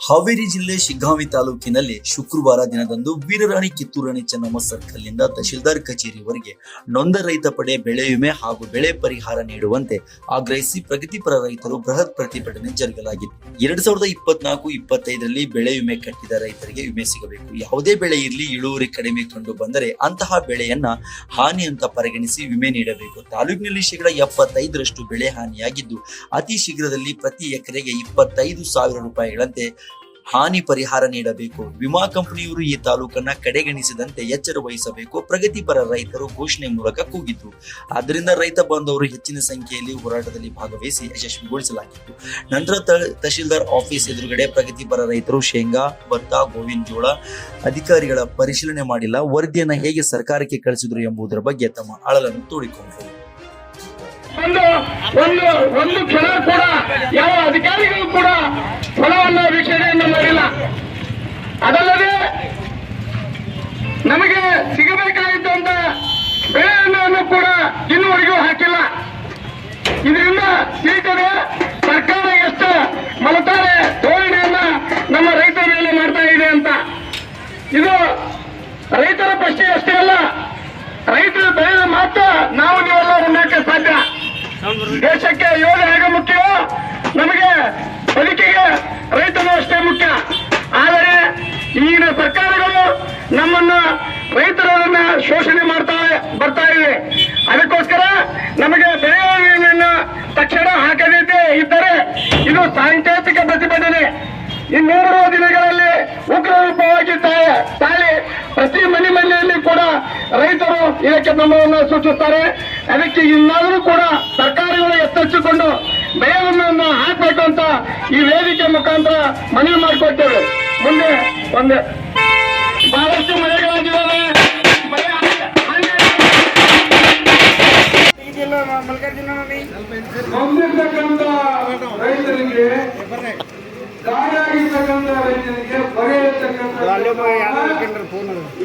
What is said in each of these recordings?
ಹಾವೇರಿ ಜಿಲ್ಲೆ ಶಿಗ್ಗಾಂವಿ ತಾಲೂಕಿನಲ್ಲಿ ಶುಕ್ರವಾರ ದಿನದಂದು ವೀರರಾಣಿ ಕಿತ್ತೂರಾಣಿ ಚೆನ್ನಮ್ಮ ಸರ್ಕಲ್ನಿಂದ ತಹಶೀಲ್ದಾರ್ ಕಚೇರಿವರೆಗೆ ನೊಂದ ರೈತ ಪಡೆ ಬೆಳೆ ವಿಮೆ ಹಾಗೂ ಬೆಳೆ ಪರಿಹಾರ ನೀಡುವಂತೆ ಆಗ್ರಹಿಸಿ ಪ್ರಗತಿಪರ ರೈತರು ಬೃಹತ್ ಪ್ರತಿಭಟನೆ ಜರುಗಲಾಗಿತ್ತು. ಎರಡ್ ಸಾವಿರದ ಇಪ್ಪತ್ನಾಲ್ಕು ಇಪ್ಪತ್ತೈದರಲ್ಲಿ ಬೆಳೆ ವಿಮೆ ಕಟ್ಟಿದ ರೈತರಿಗೆ ವಿಮೆ ಸಿಗಬೇಕು. ಯಾವುದೇ ಬೆಳೆ ಇರಲಿ ಇಳುವರಿ ಕಡಿಮೆ ಕಂಡು ಬಂದರೆ ಅಂತಹ ಬೆಳೆಯನ್ನ ಹಾನಿ ಅಂತ ಪರಿಗಣಿಸಿ ವಿಮೆ ನೀಡಬೇಕು. ತಾಲೂಕಿನಲ್ಲಿ ಶೇಕಡ ಎಪ್ಪತ್ತೈದರಷ್ಟು ಬೆಳೆ ಹಾನಿಯಾಗಿದ್ದು, ಅತಿ ಶೀಘ್ರದಲ್ಲಿ ಪ್ರತಿ ಎಕರೆಗೆ ಇಪ್ಪತ್ತೈದು ಸಾವಿರ ರೂಪಾಯಿಗಳಂತೆ ಹಾನಿ ಪರಿಹಾರ ನೀಡಬೇಕು. ವಿಮಾ ಕಂಪನಿಯವರು ಈ ತಾಲೂಕನ್ನ ಕಡೆಗಣಿಸಿದಂತೆ ಎಚ್ಚರ ವಹಿಸಬೇಕು. ಪ್ರಗತಿಪರ ರೈತರು ಘೋಷಣೆ ಮೂಲಕ ಕೂಗಿದ್ರು. ಆದ್ದರಿಂದ ರೈತ ಬಾಂಧವರು ಹೆಚ್ಚಿನ ಸಂಖ್ಯೆಯಲ್ಲಿ ಹೋರಾಟದಲ್ಲಿ ಭಾಗವಹಿಸಿ ಯಶಸ್ವಿಗೊಳಿಸಲಾಗಿತ್ತು. ನಂತರ ತಹಶೀಲ್ದಾರ್ ಆಫೀಸ್ ಎದುರುಗಡೆ ಪ್ರಗತಿಪರ ರೈತರು ಶೇಂಗಾ, ಭತ್ತ ಗೋವಿನ ಜೋಳ ಅಧಿಕಾರಿಗಳ ಪರಿಶೀಲನೆ ಮಾಡಿಲ್ಲ. ವರದಿಯನ್ನು ಹೇಗೆ ಸರ್ಕಾರಕ್ಕೆ ಕಳಿಸಿದ್ರು ಎಂಬುದರ ಬಗ್ಗೆ ತಮ್ಮ ಅಳಲನ್ನು ತೋಡಿಕೊಂಡರು. ಒಂದು ಒಂದು ಕ್ಷಣ ಕೂಡ ಯಾವ ಅಧಿಕಾರಿಗಳು ಕೂಡ ರೈತರ ಪ್ರಶ್ನೆ ಅಷ್ಟೇ ಅಲ್ಲ ರೈತರ ಬೆಳೆದ ಮಾತ್ರ ನಾವು ನೀವೆಲ್ಲ ಉಣ್ಣಕ್ಕೆ ಸಾಧ್ಯ. ದೇಶಕ್ಕೆ ಯೋಗ ಹೇಗೆ ಮುಖ್ಯವೋ, ನಮಗೆ ಬದುಕಿಗೆ ರೈತನು ಅಷ್ಟೇ ಮುಖ್ಯ. ಆದರೆ ಈಗಿನ ಸರ್ಕಾರಗಳು ನಮ್ಮನ್ನ ರೈತರನ್ನ ಶೋಷಣೆ ಮಾಡ್ತಾ ಬರ್ತಾ ಇವೆ. ಅದಕ್ಕೋಸ್ಕರ ನಮಗೆ ಬೆಳೆಯುವ ತಕ್ಷಣ ಹಾಕದಿದ್ದೇ ಇದ್ದರೆ ಇದು ಸಾಂಕೇತಿಕ ಪ್ರತಿಭಟನೆ. ಇನ್ನೂರು ದಿನಗಳಲ್ಲಿ ಇದಕ್ಕೆ ಸೂಚಿಸ್ತಾರೆ. ಅದಕ್ಕೆ ಇನ್ನಾದರೂ ಕೂಡ ಸರ್ಕಾರಗಳು ಎಚ್ಚರಿಸಿಕೊಂಡು ಬೆಳೆಯನ್ನು ಹಾಕಬೇಕು ಅಂತ ಈ ವೇದಿಕೆ ಮುಖಾಂತರ ಮನವಿ ಮಾಡಿಕೊಡ್ತೇವೆ ಮುಂದೆ ಒಂದೇ. ಬಹಳಷ್ಟು ಹಾನಿ- ನೊಂದಿರ್ತಕ್ಕಂಥ ರೈತರಿಗೆ ಗಾಳಿಯಾಗಿರ್ತಕ್ಕಂಥ ರೈತರಿಗೆ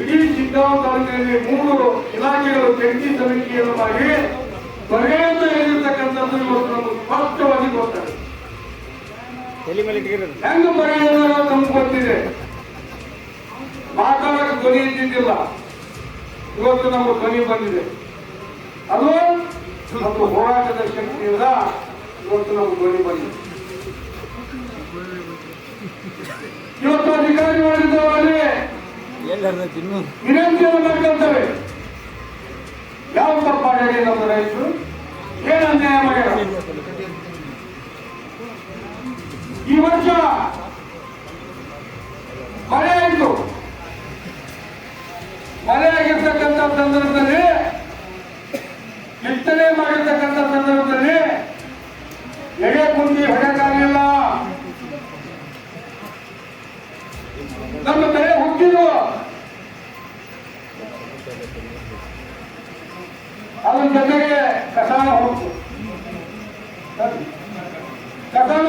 ಇಡೀ ಚಿಕ್ಕಬಳ್ಳಾಪುರ ತಾಲೂಕಿನಲ್ಲಿ ಮೂರು ಇಲಾಖೆಗಳು ಜಂಟಿ ಸಮಿತಿಯನ್ನು ಮಾಡಿ ಇವತ್ತು ನಮಗೆ ಸ್ಪಷ್ಟವಾಗಿ ಗೊತ್ತಾಗಿದೆ. ಹೆಂಗ ಬರೆಯೋದು ನಮ್ಗೆ ಗೊತ್ತಿದೆ. ಮಾತಾಡಕ್ಕೆ ಧ್ವನಿ ಇದ್ದಿದ್ದಿಲ್ಲ. ಇವತ್ತು ನಮ್ಮ ಧ್ವನಿ ಬಂದಿದೆ. ಅದು ಮತ್ತು ಹೋರಾಟದ ಶಕ್ತಿಯಿಂದ ಇವತ್ತು ನಮ್ಗೆ ಧ್ವನಿ ಬಂದಿದೆ. ಇವತ್ತು ಅಧಿಕಾರಿಗಳಿದ್ದವರಲ್ಲಿ ವಿನಂತಿಯನ್ನು ಮಾಡ್ಕೊಳ್ತೇವೆ. ಯಾವ ತಪ್ಪಾಗಿದೆ ನಮ್ಮ ರೈತರು? ಏನು ಅನ್ಯಾಯ ಮಾಡ್ಯಾರ? ಈ ವರ್ಷ ಮಳೆ ಆಯಿತು. ಮಳೆ ಆಗಿರ್ತಕ್ಕಂಥ ಸಂದರ್ಭದಲ್ಲಿ ಬಿತ್ತನೆ ಮಾಡಿರ್ತಕ್ಕಂಥ ಸಂದರ್ಭದಲ್ಲಿ ಎಡೆ ಕುಂದಿ ಹೊಡೆಯಕ್ಕಾಗಲಿಲ್ಲ ನಮ್ಮ ತಲೆ ಹುಟ್ಟಿರುವ ಅದ್ರ ಜೊತೆಗೆ ಕಸಾನ ಹೋಗ್ತು ಕಸಾನ